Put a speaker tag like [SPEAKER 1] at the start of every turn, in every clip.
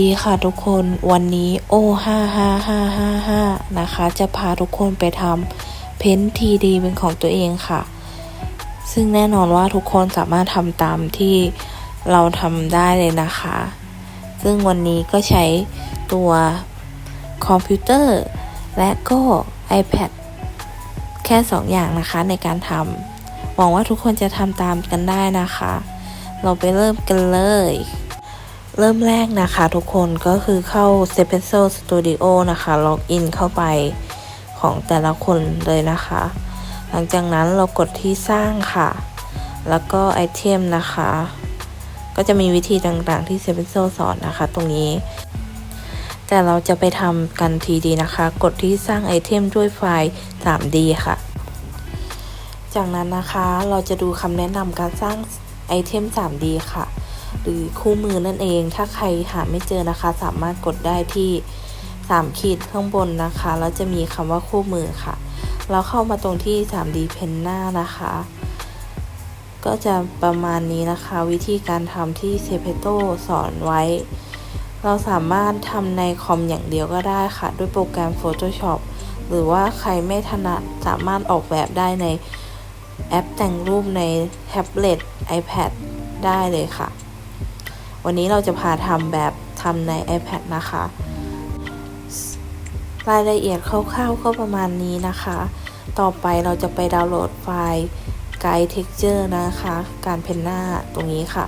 [SPEAKER 1] ดีค่ะทุกคนวันนี้โอ้ห้าห้าห้าห้าห้านะคะ จะพาทุกคนไปทำเพ้นทีดีเป็นของตัวเองค่ะ ซึ่งแน่นอนว่าทุกคนสามารถทำตามที่เราทำได้เลยนะคะ ซึ่งวันนี้ก็ใช้ตัวคอมพิวเตอร์ และก็ iPad แค่ 2 อย่างนะคะในการทำหวังว่าทุกคนจะทำตามกันได้นะคะ เราไปเริ่มกันเลย เริ่มแรกนะคะทุกคนก็คือเข้า s e p e s o Studio นะคะ ล็อกอินเข้าไปของแต่ละคนเลยนะคะ หลังจากนั้นเรากดที่สร้างค่ะ แล้วก็ไอเทมนะคะ ก็จะมีวิธีต่างๆที่ s e p e s o สอนนะคะ ตรงนี้ แต่เราจะไปทำกันทีดีนะคะ กดที่สร้างไอเทมด้วยไฟล์ 3D ค่ะ จากนั้นนะคะเราจะดูคำแนะนำการสร้างไอเทม 3D ค่ะ หรือคู่มือนั่นเอง ถ้าใครหาไม่เจอนะคะ สามารถกดได้ที่ 3 ขีดข้างบนนะคะ แล้วจะมีคำว่าคู่มือค่ะ เราเข้ามาตรงที่ 3D Pen หน้านะคะ ก็จะประมาณนี้นะคะ วิธีการทำที่เซเพโตสอนไว้ เราสามารถทำในคอมอย่างเดียวก็ได้ค่ะ ด้วยโปรแกรม Photoshop หรือว่าใครไม่ถนัดสามารถออกแบบได้ในแอปแต่งรูปในแท็บเล็ต iPad ได้เลยค่ะ วันนี้เราจะพาทำแบบทำใน iPad นะคะ รายละเอียดคร่าวๆก็ประมาณนี้นะคะ ต่อไปเราจะไปดาวน์โหลดไฟล์ Guide Texture นะคะ การเพนหน้าตรงนี้ค่ะ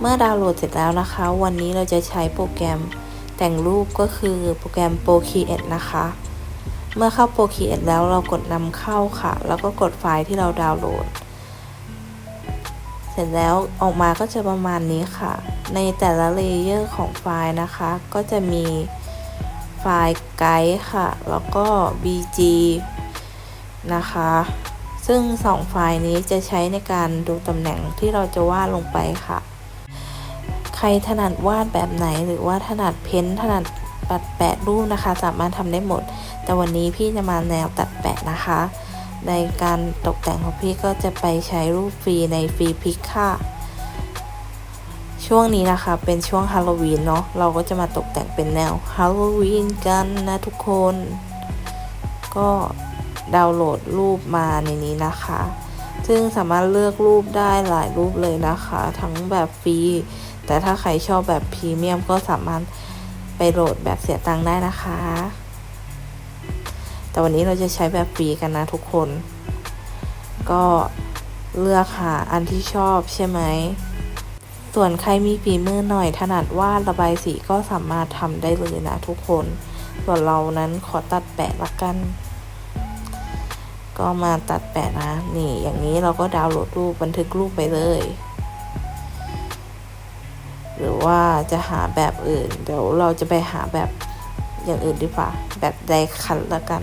[SPEAKER 1] เมื่อดาวน์โหลดเสร็จแล้วนะคะ วันนี้เราจะใช้โปรแกรมแต่งรูปก็คือโปรแกรม Procreate นะคะ เมื่อเข้า Procreate แล้วเรากดนำเข้าค่ะ แล้วก็กดไฟล์ที่เราดาวน์โหลด สร็จแล้วออกมาก็จะประมาณนี้ค่ะ ในแต่ละเลเยอร์ของไฟล์นะคะ ก็จะมีไฟล์ไกด์ค่ะ แล้วก็ bg นะคะ ซึ่งสองไฟล์นี้จะใช้ในการดูตำแหน่งที่เราจะวาดลงไปค่ะ ใครถนัดวาดแบบไหนหรือว่าถนัดเพ้นท์ถนัดปัดแปะรูปนะคะ สามารถทำได้หมด แต่วันนี้พี่จะมาแนวตัดแปะนะคะ ในการตกแต่งของพี่ก็จะไปใช้รูปฟรีในฟรีพิกค่ะ ช่วงนี้นะคะเป็นช่วงฮาโลวีนเนาะเราก็จะมาตกแต่งเป็นแนวฮาโลวีนกันนะทุกคน ก็ดาวน์โหลดรูปมาในนี้นะคะ ซึ่งสามารถเลือกรูปได้หลายรูปเลยนะคะ ทั้งแบบฟรี แต่ถ้าใครชอบแบบพรีเมียมก็สามารถไปโหลดแบบเสียตังค์ได้นะคะ แต่วันนี้เราจะใช้แบบฟรีกันนะทุกคน ก็เลือกหาอันที่ชอบใช่ไหม ส่วนใครมีฝีมือหน่อยถนัดวาดระบายสีก็สามารถทำได้เลยนะทุกคน ส่วนเรานั้นขอตัดแปะละกัน ก็มาตัดแปะนะ นี่อย่างนี้เราก็ดาวน์โหลดรูปบันทึกรูปไปเลย หรือว่าจะหาแบบอื่น เดี๋ยวเราจะไปหาแบบอย่างอื่นดีกว่า แบบไดคัทละกัน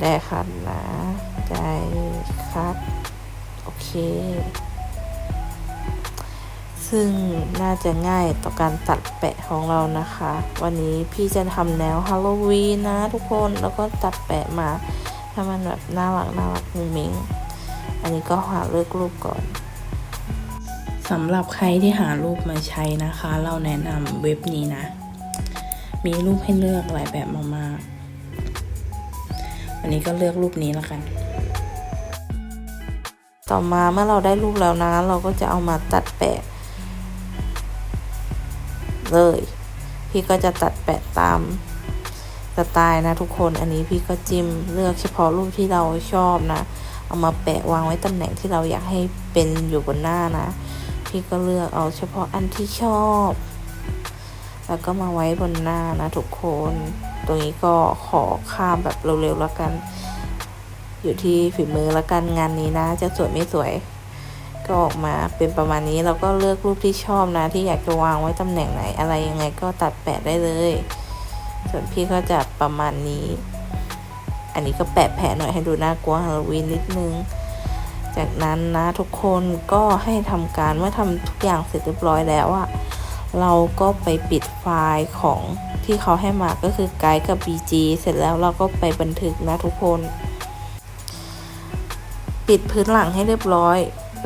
[SPEAKER 1] ได้คัทนะไดคัทโอเค ซึ่งน่าจะง่ายต่อการตัดแปะของเรานะคะ วันนี้พี่จะทำแนวฮาโลวีนนะทุกคนแล้วก็ตัดแปะมาให้มันแบบน่ารักน่ารักมุ้งมิ้งอันนี้ก็หาเลือกรูปก่อนสำหรับใครที่หารูปมาใช้นะคะ เราแนะนำเว็บนี้นะ มีรูปให้เลือกหลายแบบมากๆวันนี้ก็เลือกรูปนี้แล้วกัน ต่อมาเมื่อเราได้รูปแล้วนะ เราก็จะเอามาตัดแปะ เลย พี่ก็จะตัดแปะตามสไตล์นะทุกคน อันนี้พี่ก็จิ้มเลือกเฉพาะรูปที่เราชอบนะ เอามาแปะวางไว้ตำแหน่งที่เราอยากให้เป็นอยู่บนหน้านะ พี่ก็เลือกเอาเฉพาะอันที่ชอบ แล้วก็มาไว้บนหน้านะทุกคน ตรงนี้ก็ขอข้ามแบบเร็วๆแล้วกัน อยู่ที่ฝีมือแล้วกันงานนี้นะ จะสวยไม่สวย ก็ออกมาเป็นประมาณนี้เราก็เลือกรูปที่ชอบนะ ที่อยากจะวางไว้ตำแหน่งไหน อะไรยังไงก็ตัดแปะได้เลย ส่วนพี่ก็จะประมาณนี้ อันนี้ก็แปะแผลหน่อยให้ดูน่ากลัวฮาโลวีนนิดนึงจากนั้นนะทุกคนก็ให้ทำการเมื่อทำทุกอย่างเสร็จเรียบร้อยแล้วอะ เราก็ไปปิดไฟล์ของที่เขาให้มาก็คือไกด์กับ BG เสร็จแล้วเราก็ไปบันทึกนะทุกคน ปิดพื้นหลังให้เรียบร้อย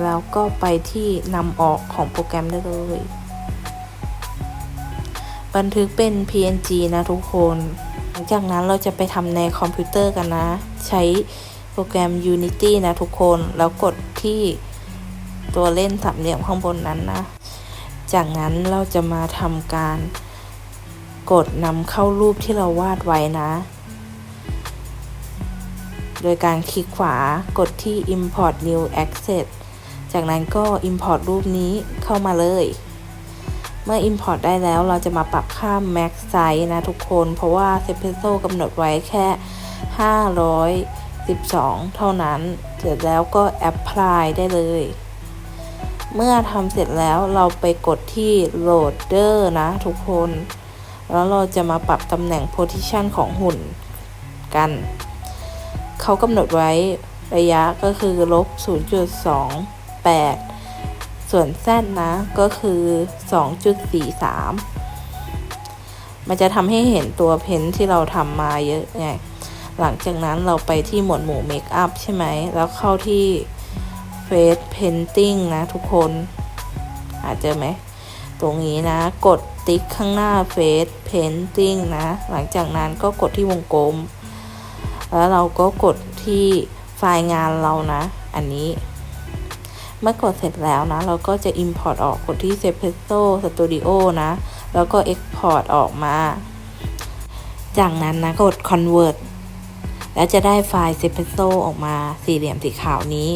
[SPEAKER 1] แล้วก็ไปที่นำออกของโปรแกรมได้เลย บันทึกเป็น PNG นะทุกคน หลังจากนั้นเราจะไปทำในคอมพิวเตอร์กันนะ ใช้โปรแกรม Unity นะทุกคน แล้วกดที่ตัวเล่นสามเหลี่ยมข้างบนนั้นนะ จากนั้นเราจะมาทำการกดนำเข้ารูปที่เราวาดไว้นะ โดยการคลิกขวากดที่ import new access จากนั้นก็ import รูปนี้เข้ามาเลย เมื่อ import ได้แล้วเราจะมาปรับค่า max size นะทุกคน เพราะว่า s e p e s o กำหนดไว้แค่ 512 เท่านั้น เสร็จแล้วก็ apply ได้เลย เมื่อทำเสร็จแล้วเราไปกดที่ loader นะทุกคน แล้วเราจะมาปรับตำแหน่ง position ของหุ่นกัน เขากำหนดไว้ระยะก็คือลบ 0.28 ส่วน z นะก็คือ 2.43 มันจะทำให้เห็นตัวเพ้นที่เราทำมาเยอะไง หลังจากนั้นเราไปที่หมวดหมู่เมคอัพใช่ไหม แล้วเข้าที่ เฟสเพนติ้งนะทุกคนอาจเจอไหม ตรงนี้นะ กดติ๊กข้างหน้าเฟสเพนติ้งนะ หลังจากนั้นก็กดที่วงกลม แล้วเราก็กดที่ไฟล์งานเรานะ อันนี้ เมื่อกดเสร็จแล้วนะ เราก็จะ Import ออกกดที่ s e p e s o Studio นะ แล้วก็ Export ออกมา จากนั้นนะกด Convert แล้วจะได้ไฟล์ s e p e s o ออกมาสี่เหลี่ยมสีขาวนี้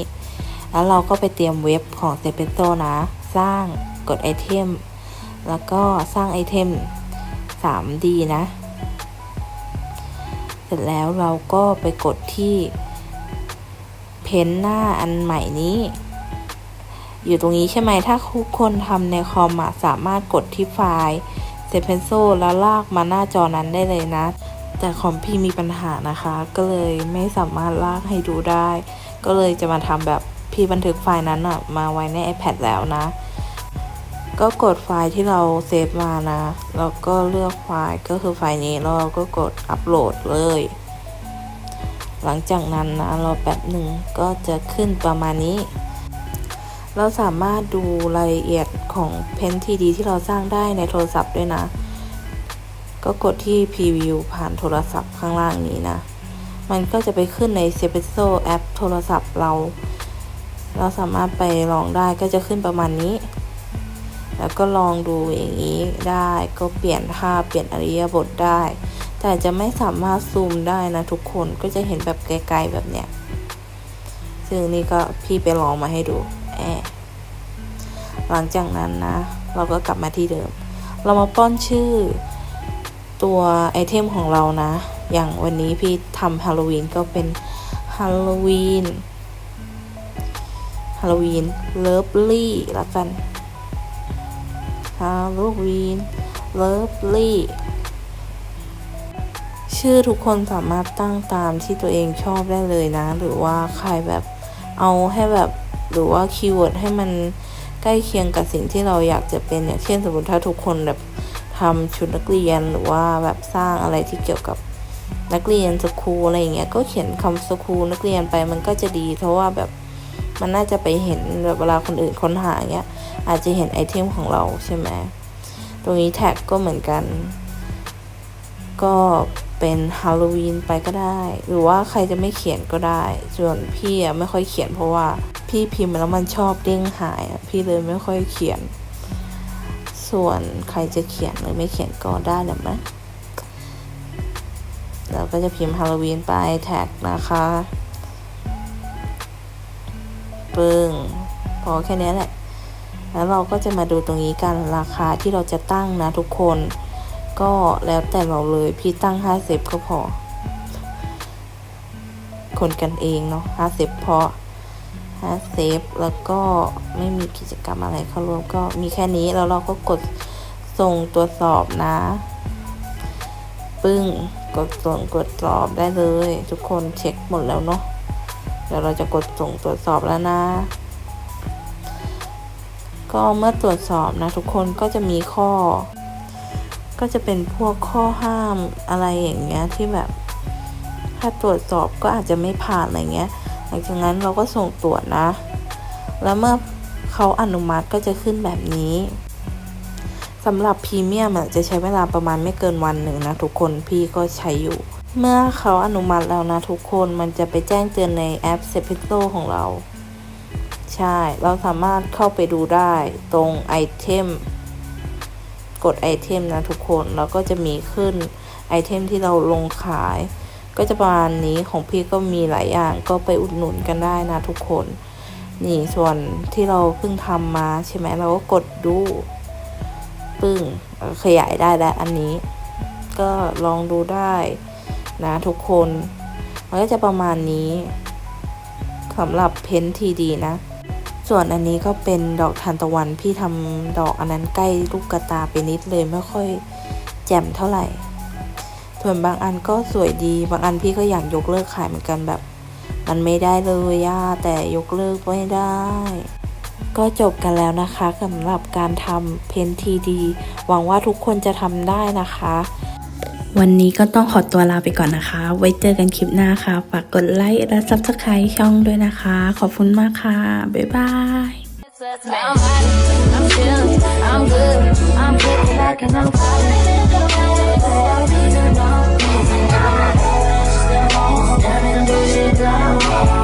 [SPEAKER 1] แล้วเราก็ไปเตรียมเว็บของ s e p e s o นะ สร้างกดไอเทม แล้วก็สร้างไอเทม 3D นะ เสร็จแล้วเราก็ไปกดที่ เพ้นหน้าอันใหม่นี้ อยู่ตรงนี้ใช่ไหม ถ้าทุกคนทำในคอมสามารถกดที่ไฟล์เซเพนโซแล้วลากมาหน้าจอนั้นได้เลยนะ แต่คอมพี่มีปัญหานะคะ ก็เลยไม่สามารถลากให้ดูได้ ก็เลยจะมาทำแบบ พี่บันทึกไฟล์นั้นอะมาไว้ใน iPad แล้วนะ ก็กดไฟล์ที่เราเซฟมานะแล้วก็เลือกไฟล์ก็คือไฟล์นี้แล้วเราก็กดอัปโหลดเลย หลังจากนั้นนะรอแป๊บหนึ่งก็จะขึ้นประมาณนี้ เราสามารถดูรายละเอียดของเพนทีดีที่เราสร้างได้ในโทรศัพท์ด้วยนะ ก็กดที่ Preview ผ่านโทรศัพท์ข้างล่างนี้นะมันก็จะไปขึ้นใน s e p e s o แอปโทรศัพท์เรา เราสามารถไปลองได้ก็จะขึ้นประมาณนี้ แล้วก็ลองดูอย่างนี้ได้ก็เปลี่ยนภาพเปลี่ยนอริยบทได้ แต่จะไม่สามารถซูมได้นะทุกคนก็จะเห็นแบบไกลๆแบบเนี้ยซึ่งนี่ก็พี่ไปลองมาให้ดูแอบหลังจากนั้นนะ เราก็กลับมาที่เดิม เรามาป้อนชื่อตัวไอเทมของเรานะ อย่างวันนี้พี่ทำฮาโลวีนก็เป็นฮาโลวีน ฮาโลวีนเลิฟลี่ละกันฮาโลวีนเลิฟลี่ชื่อทุกคนสามารถตั้งตามที่ตัวเองชอบได้เลยนะ หรือว่าใครแบบเอาให้แบบหรือว่าคีย์เวิร์ดให้มันใกล้เคียงกับสิ่งที่เราอยากจะเป็นอย่างเช่นสมมติถ้าทุกคนแบบทำชุดนักเรียนหรือว่าแบบสร้างอะไรที่เกี่ยวกับนักเรียนสคูลอะไรอย่างเงี้ยก็เขียนคำสคูลนักเรียนไปมันก็จะดี เพราะว่าแบบ มันน่าจะไปเห็นแบบเวลาคนอื่นค้นหาเงี้ย อาจจะเห็นไอเทมของเราใช่ไหมตรงนี้แท็กก็เหมือนกัน ก็เป็นฮาโลวีนไปก็ได้ หรือว่าใครจะไม่เขียนก็ได้ ส่วนพี่อะไม่ค่อยเขียนเพราะว่าพี่พิมพ์แล้วมันชอบเด้งหายอะพี่เลยไม่ค่อยเขียน ส่วนใครจะเขียนหรือไม่เขียนก็ได้แหละมั้ยเราก็จะพิมพ์ฮาโลวีนไปแท็กนะคะ ปึ้งพอแค่นี้แหละ แล้วเราก็จะมาดูตรงนี้กันราคาที่เราจะตั้งนะทุกคน ก็แล้วแต่เราเลยพี่ตั้งห้าสิบก็พอ คนกันเองเนาะห้าสิบพอห้าเซฟแล้วก็ไม่มีกิจกรรมอะไรเข้าร่วมก็มีแค่นี้แล้วเราก็กดส่งตรวจสอบนะ ปึ้งกดส่งตรวจสอบได้เลย ทุกคนเช็คหมดแล้วเนาะ เดี๋ยวเราจะกดส่งตรวจสอบแล้วนะ ก็เมื่อตรวจสอบนะทุกคนก็จะมีข้อ ก็จะเป็นพวกข้อห้ามอะไรอย่างเงี้ยที่แบบ ถ้าตรวจสอบก็อาจจะไม่ผ่านอะไรเงี้ย หลังจากนั้นเราก็ส่งตรวจนะ แล้วเมื่อเขาอนุมัติก็จะขึ้นแบบนี้สำหรับพรีเมียมจะใช้เวลาประมาณไม่เกินวันหนึ่งนะทุกคนพี่ก็ใช้อยู่ เมื่อเขาอนุมัติแล้วนะทุกคนมันจะไปแจ้งเตือนในแอป s e p i t o ของเรา ใช่ เราสามารถเข้าไปดูได้ตรงไอเทมกดไอเทมนะทุกคน แล้วก็จะมีขึ้นไอเทมที่เราลงขาย ก็จะประมาณนี้ของพี่ก็มีหลายอย่างก็ไปอุดหนุนกันได้นะทุกคน นี่ส่วนที่เราเพิ่งทำมาใช่ไหมเราก็กดดู ปึ้งขยายได้แล้วอันนี้ ก็ลองดูได้ นะทุกคนมันก็จะประมาณนี้สำหรับเพ้นทีดีนะ ส่วนอันนี้ก็เป็นดอกทานตะวันพี่ทำดอกอันนั้นใกล้ลูกกระตาไปนิดเลยไม่ค่อยแจ่มเท่าไหร่ ส่วนบางอันก็สวยดีบางอันพี่ก็อยากยกเลิกขายเหมือนกันแบบ มันไม่ได้เลยย่าแต่ยกเลิกไม่ได้ ก็จบกันแล้วนะคะสำหรับการทำเพนทีดีหวังว่าทุกคนจะทำได้นะคะ วันนี้ก็ต้องขอตัวลาไปก่อนนะคะ ไว้เจอกันคลิปหน้าค่ะ ฝากกดไลค์และ Subscribe ช่องด้วยนะคะ ขอบคุณมากค่ะ บ๊ายบาย
[SPEAKER 2] down.